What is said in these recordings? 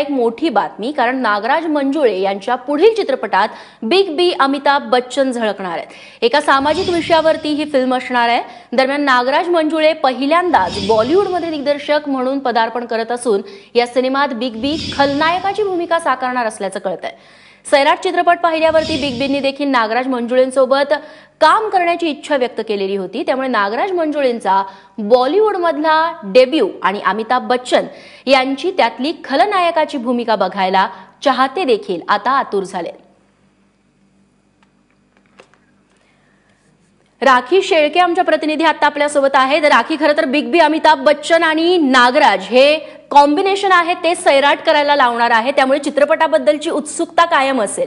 एक मोठी बातमी कारण नागराज मंजुळे यांच्या पुढील चित्रपटात बिग बी अमिताभ बच्चन झळकणार आहेत. एका सामाजिक विषयावरती ही फिल्म असणार आहे. दरम्यान नागराज मंजुळे पहिल्यांदाच बॉलिवूडमध्ये दिग्दर्शक म्हणून पदार्पण करत असून या सिनेमात बिग बी खलनायकाची भूमिका साकारणार असल्याचं कळत आहे सैराट चित्रपट पाहिल्यावरती बिग बींनी देखील नागराज मंजुळेंसोबत काम करण्याची इच्छा व्यक्त केलेली होती. त्यामुळे नागराज मंजुळेंचा बॉलिवूडमधला डेब्यू आणि अमिताभ बच्चन यांची त्यातली खलनायकाची भूमिका बघायला चाहते देखील आता आतुर झाले. राखी शेळके आमच्या प्रतिनिधी आता आपल्यासोबत आहेत. राखी खरं तर बिग बी अमिताभ बच्चन आणि नागराज हे कॉम्बिनेशन आहे ते सैराट करायला लावणार आहे त्यामुळे चित्रपटाबद्दलची उत्सुकता कायम असेल.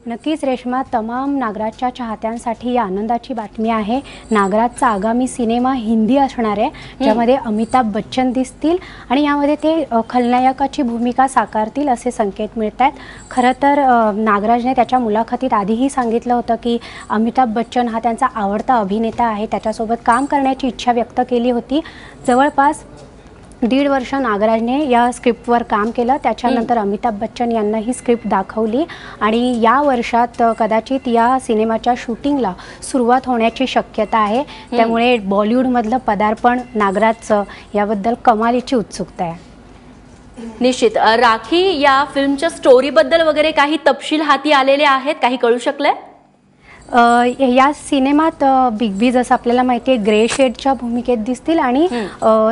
नक्कीच रेश्मा तमाम नागराजच्या चाहत्यांसाठी ही आनंदाची बातमी आहे. नागराजचा आगामी सिनेमा हिंदी असणार आहे ज्यामध्ये अमिताभ बच्चन दिसतील आणि यामध्ये ते खलनायकाची भूमिका साकारतील असे संकेत मिळत आहेत खरं तर नागराजने त्याच्या मुलाखतीत आधीही सांगितलं होतं की अमिताभ बच्चन हा त्यांचा आवडता अभिनेता आहे त्याच्यासोबत काम करण्याची इच्छा व्यक्त केली होती. जवळपास दीड वर्ष नागराजने या स्क्रिप्टवर काम केलं. त्याच्यानंतर अमिताभ बच्चन यांना ही स्क्रिप्ट दाखवली. आणि या वर्षात कदाचित या सिनेमाच्या शूटिंगला सुरुवात होण्याची शक्यता आहे. त्यामुळे बॉलिवूडमधलं पदार्पण नागराजचं याबद्दल कमालीची उत्सुकता आहे. निश्चित. राखी या फिल्मच्या स्टोरीबद्दल वगैरे काही तपशील हाती आलेले आहेत? काही कळू शकलंय? या सिनेमात बिग बी जसं आपल्याला माहिती आहे ग्रे शेडच्या भूमिकेत दिसतील आणि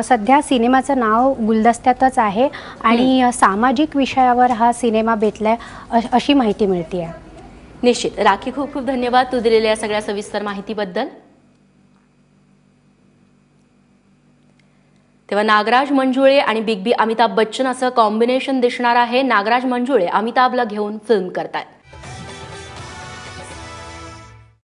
सध्या सिनेमाचं नाव गुलदस्त्यातच आहे आणि सामाजिक विषयावर हा सिनेमा बेतलाय अशी माहिती मिळते आहे निश्चित. राखी खूप खूप धन्यवाद तू दिलेल्या या सगळ्या सविस्तर माहितीबद्दल. तेव्हा नागराज मंजुळे आणि बिग बी अमिताभ बच्चन असं कॉम्बिनेशन दिसणार आहे. नागराज मंजुळे अमिताभला घेऊन फिल्म करतायत.